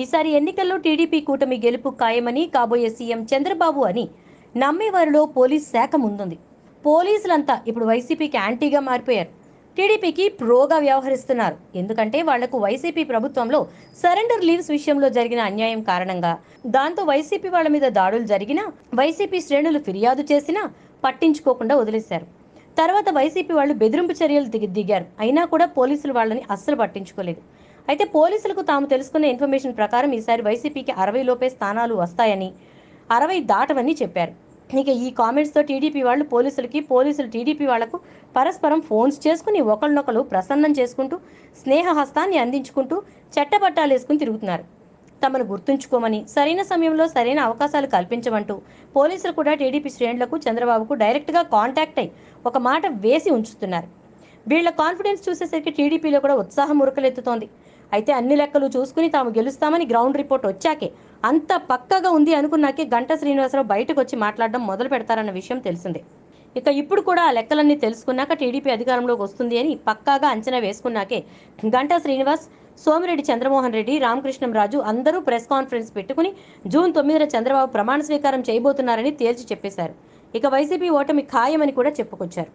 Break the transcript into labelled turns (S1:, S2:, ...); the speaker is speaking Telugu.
S1: ఈసారి ఎన్నికల్లో టీడీపీ కూటమి గెలుపు ఖాయమని కాబోయే సీఎం చంద్రబాబు అని నమ్మేవారిలో పోలీస్ శాఖ ముందుంది. పోలీసులంతా ఇప్పుడు వైసీపీకి యాంటీగా మారిపోయారు. టీడీపీకి ప్రోగా వ్యవహరిస్తున్నారు. ఎందుకంటే వాళ్ళకు వైసీపీ ప్రభుత్వంలో సరెండర్ లీవ్స్ విషయంలో జరిగిన అన్యాయం కారణంగా దాంతో వైసీపీ వాళ్ళ మీద దాడులు జరిగినా వైసీపీ శ్రేణులు ఫిర్యాదు చేసినా పట్టించుకోకుండా వదిలేశారు. తర్వాత వైసీపీ వాళ్ళు బెదిరింపు చర్యలు దిగి దిగారు. అయినా కూడా పోలీసులు వాళ్ళని అస్సలు పట్టించుకోలేదు. అయితే పోలీసులకు తాము తెలుసుకున్న ఇన్ఫర్మేషన్ ప్రకారం ఈసారి వైసీపీకి అరవై లోపే స్థానాలు వస్తాయని అరవై దాటవని చెప్పారు. ఇక ఈ కామెంట్స్తో టీడీపీ వాళ్ళు పోలీసులకి పోలీసులు టీడీపీ వాళ్ళకు పరస్పరం ఫోన్స్ చేసుకుని ఒకళ్ళనొకరు ప్రసన్నం చేసుకుంటూ స్నేహహస్తాన్ని అందించుకుంటూ చెట్టబట్టాలు వేసుకుని తిరుగుతున్నారు. తమను గుర్తుంచుకోమని సరైన సమయంలో సరైన అవకాశాలు కల్పించమంటూ పోలీసులు కూడా టీడీపీ శ్రేణులకు చంద్రబాబుకు డైరెక్ట్గా కాంటాక్ట్ అయి ఒక మాట వేసి ఉంచుతున్నారు. వీళ్ళ కాన్ఫిడెన్స్ చూసేసరికి టీడీపీలో కూడా ఉత్సాహం ఉరకలెత్తుతోంది. అయితే అన్ని లెక్కలు చూసుకుని తాము గెలుస్తామని గ్రౌండ్ రిపోర్ట్ వచ్చాకే అంత పక్కగా ఉంది అనుకున్నాకే గంట శ్రీనివాసరావు బయటకు వచ్చి మాట్లాడడం మొదలు పెడతారన్న విషయం తెలిసిందే. ఇక ఇప్పుడు కూడా ఆ లెక్కలన్నీ తెలుసుకున్నాక టీడీపీ అధికారంలోకి వస్తుంది అని పక్కాగా అంచనా వేసుకున్నాకే గంటా శ్రీనివాస్ సోమిరెడ్డి చంద్రమోహన్ రెడ్డి రామకృష్ణంరాజు అందరూ ప్రెస్ కాన్ఫరెన్స్ పెట్టుకుని జూన్ తొమ్మిదిన చంద్రబాబు ప్రమాణ స్వీకారం చేయబోతున్నారని తేల్చి చెప్పేశారు. ఇక వైసీపీ ఓటమి ఖాయమని కూడా చెప్పుకొచ్చారు.